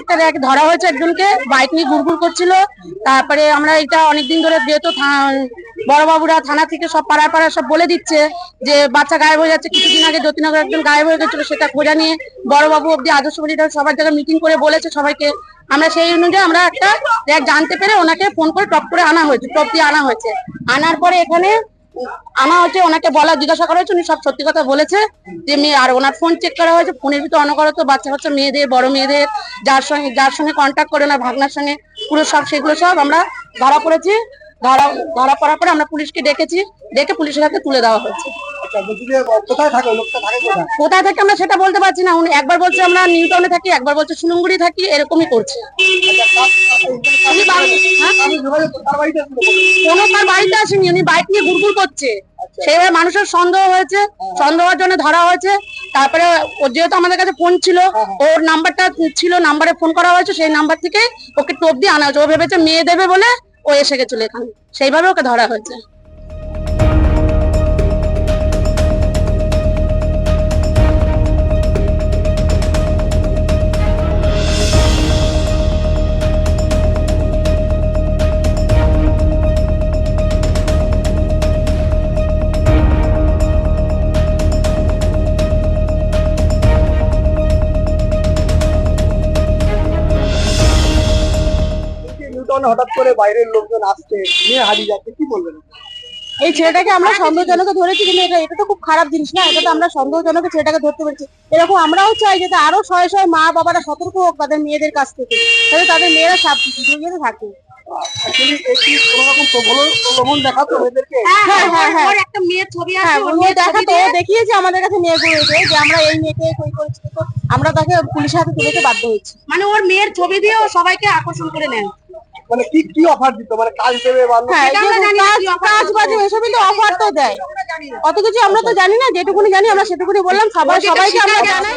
একটা ধরা হয়েছে একজনকে বাইক নিয়ে ঘুরঘুর করছিল। তারপরে আমরা এটা অনেকদিন ধরে যেহেতু বড়বাবুরা থানা থেকে সব পাড়ায় পাড়ায় সব বলে দিচ্ছে যে, বাচ্চা গায়েব হয়ে যাচ্ছে। কিছুদিন আগে জ্যোতিনগর একজন গায়েব হয়ে গেছিল, সেটা খোঁজা নিয়ে বড়বাবু অব্দি আদর্শ সবার জায়গায় মিটিং করে বলেছে সবাইকে। আমরা সেই অনুযায়ী আমরা একটা জানতে পেরে ওনাকে ফোন করে টপ করে আনা হয়েছে, টপ দিয়ে আনা হয়েছে। আনার পরে এখানে আনা হচ্ছে ওনাকে বলা জিজ্ঞাসা করা হয়েছে উনি সব সত্যি কথা বলেছে যে মেয়ে আর ওনার ফোন চেক করা হয়েছে ফোনের ভিতরে অনবরত বাচ্চা বাচ্চা মেয়েদের বড় মেয়েদের যার সঙ্গে যার সঙ্গে কন্ট্যাক্ট করে ওনার ভাগনার সঙ্গে পুরো সব সেগুলো সব আমরা ধরা পড়েছি। ধরা ধরা পড়ার পরে আমরা পুলিশকে ডেকেছি ডেকে পুলিশের হাতে তুলে দেওয়া হয়েছে। আচ্ছা কোথায় থাকে কোথায়? আমরা সেটা বলতে পারছি না উনি একবার বলছে আমরা নিউ টাউনে থাকি একবার বলছে সুলুঙ্গুড়ি থাকি এরকমই করছে। কোনো তার বাড়িতে আসেনি উনি বাইক নিয়ে ঘুরঘুর করছে। সেইভাবে মানুষের সন্দেহ হয়েছে সন্দেহ হওয়ার জন্য ধরা হয়েছে। তারপরে ও যেহেতু আমাদের কাছে ফোন ছিল ওর নাম্বারটা ছিল নাম্বারে ফোন করা হয়েছে সেই নাম্বার থেকে ওকে টোপ দিয়ে আনা হয়েছে। ও ভেবেছে মেয়ে দেবে বলে ও এসে গেছিল এখানে। সেইভাবে ওকে ধরা হয়েছে। হঠাৎ করে বাইরের লোকজন আসছে নিয়ে হারিয়ে যাচ্ছে কি বলবেন? এই ছেলেটাকে আমরা সন্দেহজনকে ধরেছি কিন্তু এটা এটা তো খুব খারাপ জিনিস না এটা তো আমরা সন্দেহজনক ছেলেটাকে ধরতে পেরেছি। এরকম আমরাও চাই যাতে আরও শয়ে শয়ে মা বাবারা সতর্ক হোক তাদের মেয়েদের কাছ থেকে যাতে তাদের মেয়েরা সাবধানে থাকে হ্যাঁ হ্যাঁ হ্যাঁ দেখিয়েছে আমাদের কাছে মেয়েগুলোকে যে আমরা এই মেয়েকে কই করেছি তো আমরা তাকে পুলিশের হাতে তুলে বাধ্য হয়েছি। মানে ওর মেয়ের ছবি দিয়ে সবাইকে আকর্ষণ করে নেন মানে কি কি অফার দিত? মানে কাজ দেবে হ্যাঁ কাজ। বাজে এসবই তো অফার তো দেয়। অত কিছু আমরা তো জানি না যেটুকুনি জানি আমরা সেটুকুনি বললাম সবাই সবাইকে আমরা জানাই।